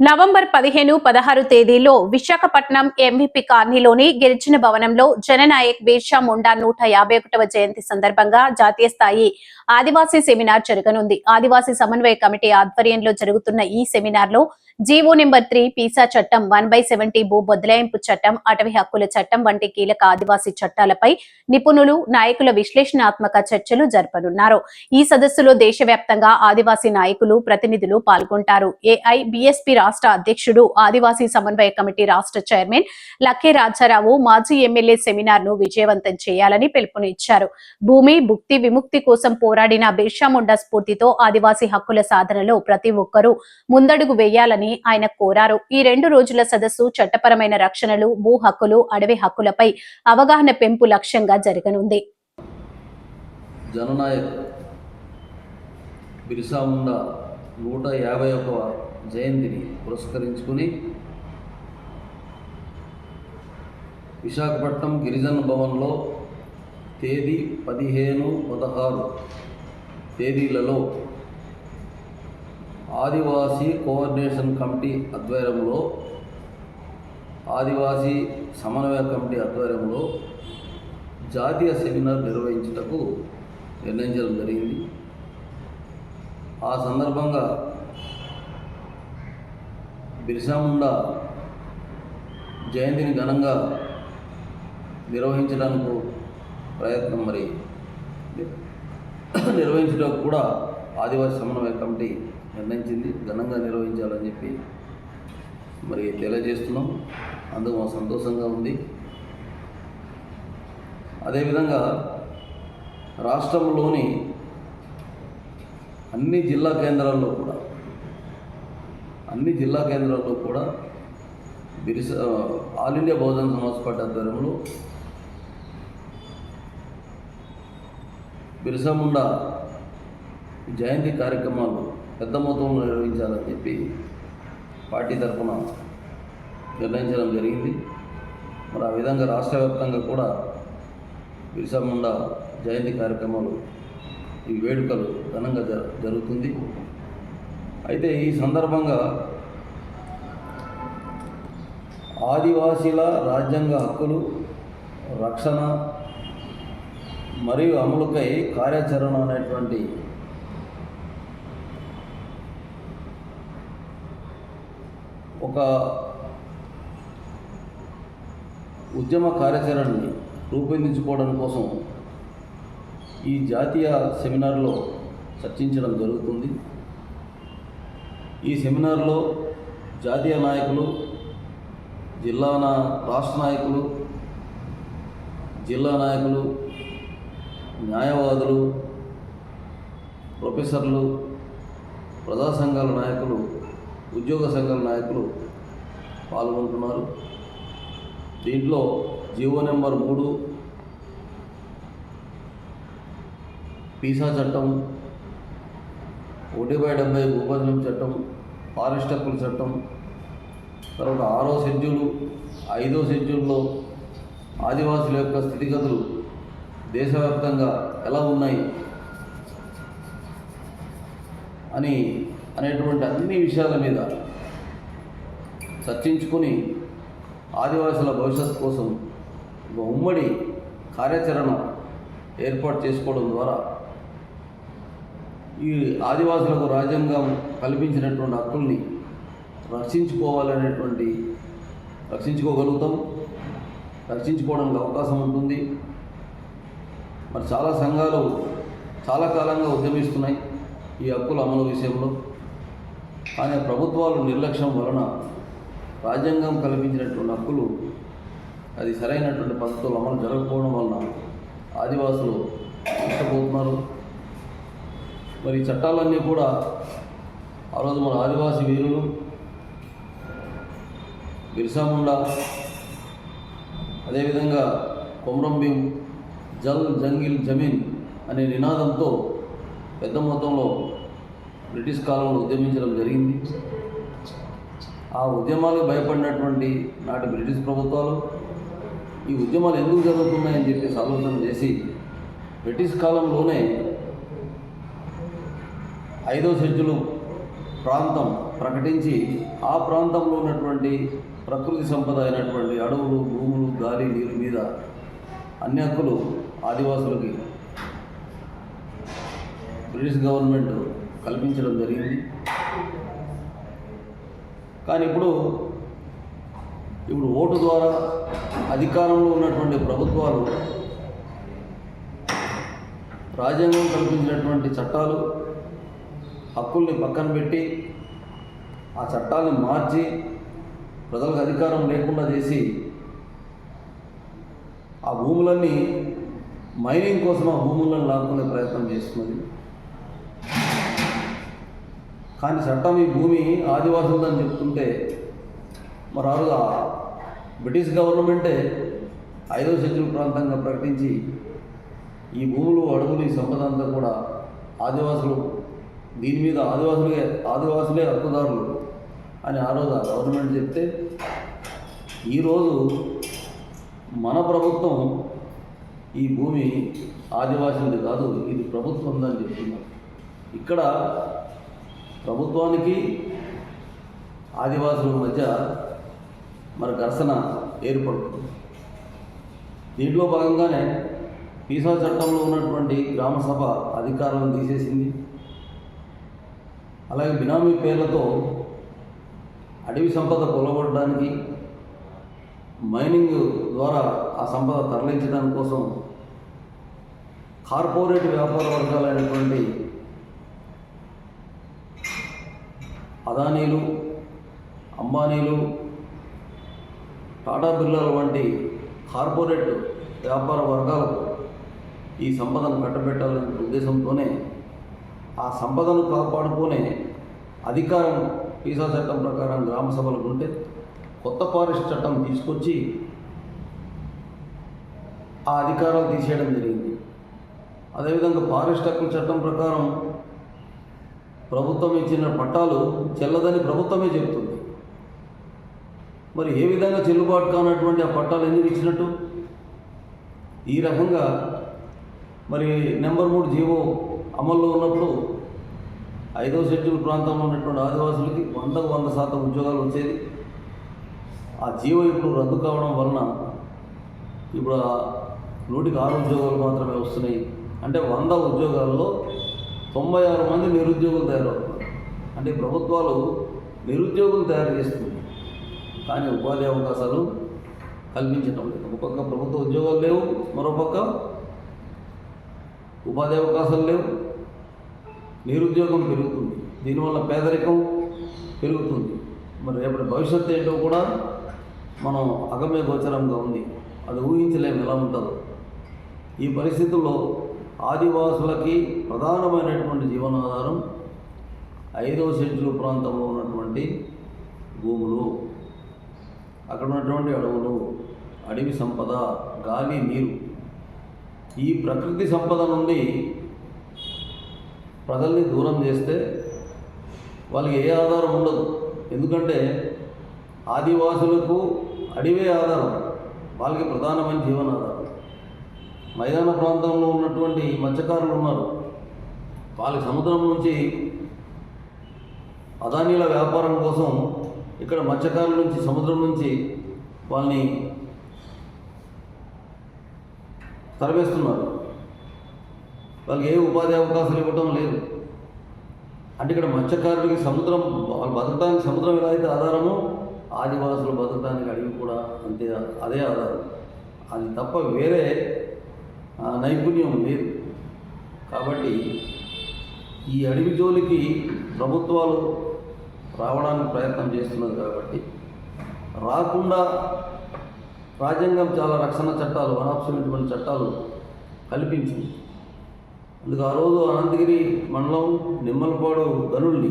November పదిహేను పదహారు తేదీలో విశాఖపట్నం ఎంవిపి కాలనీలోని గిరిజన భవనంలో జననాయక్ బిర్సా ముండా నూట యాభై ఒకటవ జయంతి సందర్భంగా జాతీయ స్థాయి ఆదివాసీ సెమినార్ జరగనుంది. ఆదివాసీ సమన్వయ కమిటీ ఆధ్వర్యంలో జరుగుతున్న ఈ సెమినార్లో జీవో నెంబర్ త్రీ పీసా చట్టం వన్ బై సెవెంటీ భూ బదలాయింపు చట్టం అటవీ హక్కుల చట్టం వంటి కీలక ఆదివాసీ చట్టాలపై నిపుణులు నాయకుల విశ్లేషణాత్మక చర్చలు జరపనున్నారు. ఈ సదస్సులో దేశవ్యాప్తంగా ఆదివాసీ నాయకులు ప్రతినిధులు పాల్గొంటారు. ఏఐ బిఎస్పీ రాష్ట్ర అధ్యక్షుడు ఆదివాసీ సమన్వయ కమిటీ రాష్ట్ర చైర్మన్ లక్కే రాజారావు మాజీ ఎమ్మెల్యే సెమినార్ను విజయవంతం చేయాలని పిలుపునిచ్చారు. భూమి భుక్తి విముక్తి కోసం పోరాడిన బిర్సా ముండా స్ఫూర్తితో ఆదివాసీ హక్కుల సాధనలో ప్రతి ఒక్కరూ ముందడుగు వేయాలని ఆయన కోరారు. ఈ రెండు రోజుల సదస్సు చట్టపరమైన రక్షణలు భూ హక్కులు అడవి హక్కులపై అవగాహన పెంపు లక్ష్యంగా జరగనుంది. జననాయక్ బిర్సా ముండా నూట యాభై ఒక జయంతిని పురస్కరించుకుని విశాఖపట్నం గిరిజన భవన్లో తేదీ పదిహేను పదహారు తేదీలలో ఆదివాసీ కోఆర్డినేషన్ కమిటీ ఆధ్వర్యంలో ఆదివాసీ సమన్వయ కమిటీ ఆధ్వర్యంలో జాతీయ సెమినార్ నిర్వహించుటకు నిర్ణయించడం జరిగింది. ఆ సందర్భంగా బిర్సాముండా జయంతిని ఘనంగా నిర్వహించడానికి ప్రయత్నం మరి నిర్వహించడం కూడా ఆదివాసీ సమన్వయ కమిటీ నిర్ణయించింది. ఘనంగా నిర్వహించాలని చెప్పి మరి తెలియజేస్తున్నాం. అందుకు మాకు సంతోషంగా ఉంది. అదేవిధంగా రాష్ట్రంలోని అన్ని జిల్లా కేంద్రాల్లో కూడా అన్ని జిల్లా కేంద్రాల్లో కూడా బిరిస all India Bahujan Samaj party ఆధ్వర్యంలో బిర్సాముండా జయంతి కార్యక్రమాలు పెద్ద మొత్తంలో నిర్వహించాలని చెప్పి పార్టీ తరఫున నిర్ణయించడం జరిగింది. మరి ఆ విధంగా రాష్ట్ర వ్యాప్తంగా కూడా బిర్సాముండా జయంతి కార్యక్రమాలు ఈ వేడుకలు ఘనంగా జ జరుగుతుంది. అయితే ఈ సందర్భంగా ఆదివాసీల రాజ్యాంగ హక్కులు రక్షణ మరియు అమలుకై కార్యాచరణ అనేటువంటి ఒక ఉద్యమ కార్యాచరణని రూపొందించుకోవడం కోసం ఈ జాతీయ సెమినార్లో చర్చించడం జరుగుతుంది. ఈ సెమినార్లో జాతీయ నాయకులు జిల్లా నా రాష్ట్ర నాయకులు జిల్లా నాయకులు న్యాయవాదులు ప్రొఫెసర్లు ప్రజా సంఘాల నాయకులు ఉద్యోగ సంఘాల నాయకులు పాల్గొంటున్నారు. దీంట్లో జీవో నెంబర్ మూడు పీసా చట్టం ఒకటి బై డెబ్బై భూపదనం చట్టం ఫారెస్ట్ హక్కుల చట్టం తర్వాత ఆరో షెడ్యూలు ఐదో షెడ్యూల్లో ఆదివాసుల యొక్క స్థితిగతులు దేశవ్యాప్తంగా ఎలా ఉన్నాయి అని అనేటువంటి అన్ని విషయాల మీద చర్చించుకొని ఆదివాసుల భవిష్యత్తు కోసం ఒక ఉమ్మడి కార్యాచరణ ఏర్పాటు చేసుకోవడం ద్వారా ఈ ఆదివాసులకు రాజ్యాంగం కల్పించినటువంటి హక్కుల్ని రక్షించుకోవాలనేటువంటి రక్షించుకోగలుగుతాం. రక్షించుకోవడానికి అవకాశం ఉంటుంది. మరి చాలా సంఘాలు చాలా కాలంగా ఉద్యమిస్తున్నాయి ఈ హక్కుల అమలు విషయంలో. కానీ ప్రభుత్వాలు నిర్లక్ష్యం వలన రాజ్యాంగం కల్పించినటువంటి హక్కులు అది సరైనటువంటి పద్ధతులు అమలు జరగకపోవడం వలన ఆదివాసులు నష్టపోతున్నారు. మరి ఈ చట్టాలన్నీ కూడా ఆ రోజు మన ఆదివాసీ వీరులు బిర్సా ముండా. అదేవిధంగా కొమరం భీం జల్ జంగిల్ జమీన్ అనే నినాదంతో పెద్ద మొత్తంలో బ్రిటిష్ కాలంలో ఉద్యమించడం జరిగింది. ఆ ఉద్యమాలు భయపడినటువంటి నాటి బ్రిటిష్ ప్రభుత్వాలు ఈ ఉద్యమాలు ఎందుకు జరుగుతున్నాయని చెప్పేసి ఆలోచన చేసి బ్రిటిష్ కాలంలోనే ఐదో షెడ్యూలు ప్రాంతం ప్రకటించి ఆ ప్రాంతంలో ఉన్నటువంటి ప్రకృతి సంపద అయినటువంటి అడవులు భూములు గాలి నీరు మీద అన్ని హక్కులు ఆదివాసులకి. బ్రిటిష్ గవర్నమెంట్ కల్పించడం జరిగింది. కానీ ఇప్పుడు ఇప్పుడు ఓటు ద్వారా అధికారంలో ఉన్నటువంటి ప్రభుత్వాలు రాజ్యాంగం కల్పించినటువంటి చట్టాలు హక్కుల్ని పక్కన పెట్టి ఆ చట్టాలను మార్చి ప్రజలకు అధికారం లేకుండా చేసి ఆ భూములన్నీ మైనింగ్ కోసం ఆ భూములను లాక్కునే ప్రయత్నం చేస్తున్నది. కానీ చట్టం ఈ భూమి ఆదివాసులదని చెప్తుంటే మరి ఆ రోజు బ్రిటిష్ గవర్నమెంటే ఐదో షెడ్యూల్ ప్రాంతంగా ప్రకటించి ఈ భూములు అడవులు ఈ సంపద అంతా కూడా ఆదివాసులు దీని మీద ఆదివాసులే ఆదివాసులే హక్కుదారులు. అని ఆ రోజు ఆ గవర్నమెంట్ చెప్తే ఈరోజు మన ప్రభుత్వం ఈ భూమి ఆదివాసులది కాదు ఇది ప్రభుత్వం ఉందని చెప్తున్నారు. ఇక్కడ ప్రభుత్వానికి ఆదివాసుల మధ్య మరి ఘర్షణ ఏర్పడుతుంది. దీంట్లో భాగంగానే పీసా చట్టంలో ఉన్నటువంటి గ్రామసభ అధికారాలను తీసేసింది. అలాగే బినామీ పేర్లతో అడవి సంపద పొలగొట్టడానికి మైనింగ్ ద్వారా ఆ సంపద తరలించడానికి కోసం కార్పొరేట్ వ్యాపార వర్గాలైనటువంటి అదానీలు అంబానీలు టాటా బిర్లాల వంటి కార్పొరేట్ వ్యాపార వర్గాలకు ఈ సంపదను కట్టబెట్టాలనే ఉద్దేశంతోనే ఆ సంపదను కాపాడుకునే అధికారం పీసా చట్టం ప్రకారం గ్రామ సభలు ఉంటే కొత్త ఫారెస్ట్ చట్టం తీసుకొచ్చి ఆ అధికారాలు తీసేయడం జరిగింది. అదేవిధంగా ఫారెస్ట్ హక్కుల చట్టం ప్రకారం ప్రభుత్వం ఇచ్చిన పట్టాలు చెల్లదని ప్రభుత్వమే చెబుతుంది. మరి ఏ విధంగా చెల్లుబాటు కానటువంటి ఆ పట్టాలు ఎందుకు ఇచ్చినట్టు? ఈ రకంగా మరి నెంబర్ మూడు జీవో అమల్లో ఉన్నప్పుడు ఐదవ షెడ్యూల్ ప్రాంతంలో ఉన్నటువంటి ఆదివాసులకి వందకు వంద శాతం ఉద్యోగాలు వచ్చేది. ఆ జీవో ఇప్పుడు రద్దు కావడం వలన ఇప్పుడు నూటికి ఆరు ఉద్యోగాలు మాత్రమే వస్తున్నాయి. అంటే వంద ఉద్యోగాల్లో తొంభై ఆరు మంది నిరుద్యోగులు తయారవుతున్నారు. అంటే ప్రభుత్వాలు నిరుద్యోగులు తయారు చేస్తుంది కానీ ఉపాధి అవకాశాలు కల్పించడం లేదు. ఒక పక్క ప్రభుత్వ ఉద్యోగాలు లేవు మరో పక్క ఉపాధి అవకాశాలు లేవు. నిరుద్యోగం పెరుగుతుంది. దీనివల్ల పేదరికం పెరుగుతుంది. మరి రేపటి భవిష్యత్తు ఏంటో కూడా మనం అగమ్య గోచరంగా ఉంది. అది ఊహించలేము ఎలా ఉంటుందో. ఈ పరిస్థితుల్లో ఆదివాసులకి ప్రధానమైనటువంటి జీవనాధారం ఐదో షెడ్యూల్ ప్రాంతంలో ఉన్నటువంటి భూములు. అక్కడ ఉన్నటువంటి అడవులు అడవి సంపద గాలి నీరు. ఈ ప్రకృతి సంపద నుండి ప్రజల్ని దూరం చేస్తే వాళ్ళకి ఏ ఆధారం ఉండదు. ఎందుకంటే ఆదివాసులకు అడివే ఆధారం వాళ్ళకి ప్రధానమైన జీవనాధారం. మైదాన ప్రాంతంలో ఉన్నటువంటి మత్స్యకారులు ఉన్నారు. వాళ్ళకి సముద్రం నుంచి అదానీల వ్యాపారం కోసం ఇక్కడ మత్స్యకారుల నుంచి సముద్రం నుంచి వాళ్ళని తరవేస్తున్నారు. వాళ్ళకి ఏ ఉపాధి అవకాశాలు ఇవ్వటం లేదు. అంటే ఇక్కడ మత్స్యకారులకి సముద్రం వాళ్ళు బతకడానికి సముద్రం ఎలా అయితే ఆధారమో ఆదివాసులు బతకడానికి అడవి కూడా అంతే అదే ఆధారం. అది తప్ప వేరే నైపుణ్యం లేదు. కాబట్టి ఈ అడవి జోలికి ప్రభుత్వాలు రావడానికి ప్రయత్నం చేస్తున్నది కాబట్టి రాకుండా రాజ్యాంగం చాలా రక్షణ చట్టాలు అనాప్సమైనటువంటి చట్టాలు కల్పించింది అందుకు ఆ రోజు అనంతగిరి మండలం నిమ్మలపాడు గనుల్ని